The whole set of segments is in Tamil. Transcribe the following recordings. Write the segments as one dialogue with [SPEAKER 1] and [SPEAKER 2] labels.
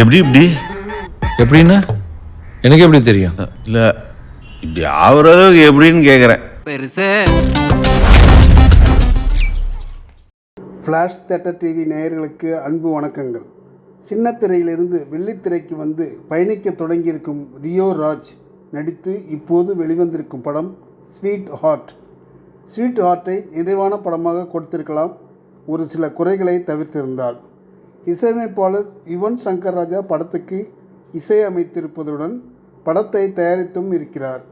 [SPEAKER 1] எப்படி இப்படி?
[SPEAKER 2] எப்படின்னா? எனக்கு எப்படி தெரியும்?
[SPEAKER 1] இல்லை இப்படி ஆகுற அளவுக்கு எப்படின்னு கேட்குறேன்
[SPEAKER 3] பெருசு.
[SPEAKER 4] ஃப்ளாஷ் தேட்டர் டிவி நேயர்களுக்கு அன்பு வணக்கங்கள். சின்ன திரையிலிருந்து வெள்ளித்திரைக்கு வந்து பயணிக்க தொடங்கியிருக்கும் ரியோ ராஜ் நடித்து இப்போது வெளிவந்திருக்கும் படம் ஸ்வீட் ஹார்ட் ஸ்வீட் ஹார்ட்டை நிறைவான படமாக கொடுத்திருக்கலாம். ஒரு சில குறைகளை தவிர்த்திருந்தால். இசையமைப்பாளர் யுவன் சங்கர் ராஜா படத்துக்கு இசையமைத்திருப்பதுடன் படத்தை தயாரித்தும் இருக்கிறார்.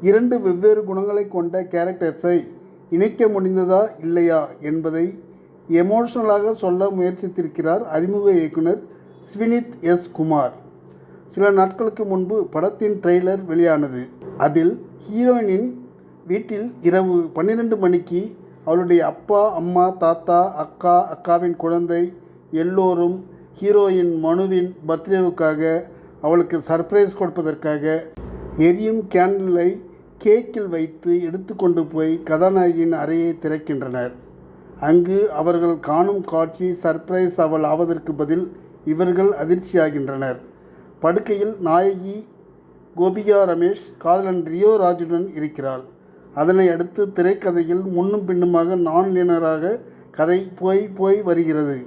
[SPEAKER 4] இரண்டு வெவ்வேறு குணங்களை கொண்ட கேரக்டர்ஸை இணைக்க முடிந்ததா இல்லையா என்பதை எமோஷனலாக சொல்ல முயற்சித்திருக்கிறார் அறிமுக இயக்குனர் ஸ்வினித் எஸ். குமார். சில நாட்களுக்கு முன்பு படத்தின் ட்ரெய்லர் வெளியானது. அதில் ஹீரோயினின் வீட்டில் இரவு பன்னிரெண்டு மணிக்கு அவளுடைய அப்பா அம்மா தாத்தா அக்கா அக்காவின் குழந்தை எல்லோரும் ஹீரோயின் மனுவின் பர்த்டேவுக்காக அவளுக்கு சர்ப்ரைஸ் கொடுப்பதற்காக எரியும் கேண்டிலை கேக்கில் வைத்து எடுத்துக்கொண்டு போய் கதாநாயகியின் அறையை திறக்கின்றனர். அங்கு அவர்கள் காணும் காட்சி சர்ப்ரைஸ் அவள் ஆவதற்கு பதில் இவர்கள் அதிர்ச்சியாகின்றனர். படுக்கையில் நாயகி கோபிகா ரமேஷ் காதலன் ரியோ ராஜுடன் இருக்கிறாள். அதனை அடுத்து திரைக்கதையில் முன்னும் பின்னுமாக நான் லீனராக கதை போய் போய் வருகிறது.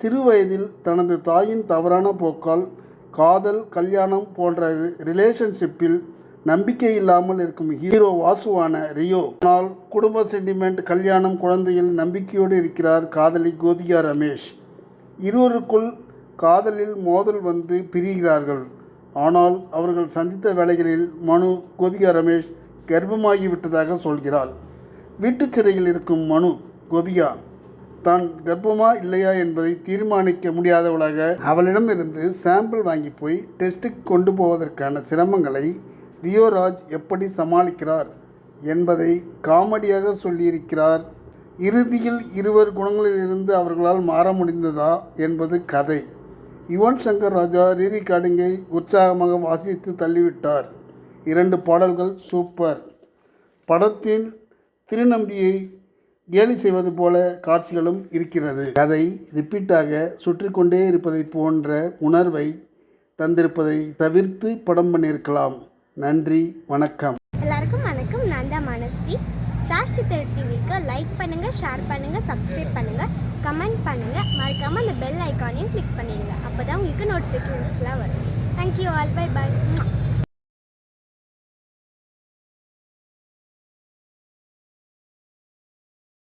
[SPEAKER 4] சிறு வயதில் தனது தாயின் தவறான போக்கால் காதல் கல்யாணம் போன்ற ரிலேஷன்ஷிப்பில் நம்பிக்கை இல்லாமல் இருக்கும் ஹீரோ வாசுவான ரியோ ஆனால் குடும்ப சென்டிமெண்ட் கல்யாணம் குழந்தையில் நம்பிக்கையோடு இருக்கிறார் காதலி கோபிகா ரமேஷ். இருவருக்குள் காதலில் மோதல் வந்து பிரிகிறார்கள். ஆனால் அவர்கள் சந்தித்த வேலைகளில் மனு கோபிகா ரமேஷ் கர்ப்பமாகி விட்டதாக சொல்கிறாள். வீட்டுச் சிறையில் இருக்கும் மனு கோபிகா தான் கர்ப்பமா இல்லையா என்பதை தீர்மானிக்க முடியாதவளாக அவளிடமிருந்து சாம்பிள் வாங்கி போய் டெஸ்ட்டுக்கு கொண்டு போவதற்கான சிரமங்களை ரியோராஜ் எப்படி சமாளிக்கிறார் என்பதை காமெடியாக சொல்லியிருக்கிறார். இறுதியில் இருவர் குணங்களிலிருந்து அவர்களால் மாற முடிந்ததா என்பது கதை. யுவன் சங்கர் ராஜா ரீரிகார்டிங்கை உற்சாகமாக வாசித்து தள்ளிவிட்டார். இரண்டு பாடல்கள் சூப்பர். படத்தின் திருநம்பியை கேலி செய்வது போல காட்சிகளும் இருக்கிறது. கதை ரிப்பீட்டாக சுற்றிக்கொண்டே இருப்பதை போன்ற உணர்வை தந்திருப்பதை தவிர்த்து படம் பண்ணியிருக்கலாம். நன்றி வணக்கம்.
[SPEAKER 5] எல்லாருக்கும் வணக்கம். நான் தான் மனஸ்வி. ராஷ்டி சித்தர் டிவிக்கு லைக் பண்ணுங்கள் ஷேர் பண்ணுங்கள் சப்ஸ்கிரைப் பண்ணுங்கள் கமெண்ட் பண்ணுங்கள் மறக்காமல் அந்த பெல் ஐக்கானையும் கிளிக் பண்ணிடுங்க. அப்போ தான் உங்களுக்கு நோட்டிஃபிகேஷன்ஸ்லாம் வரும். Thank you all by by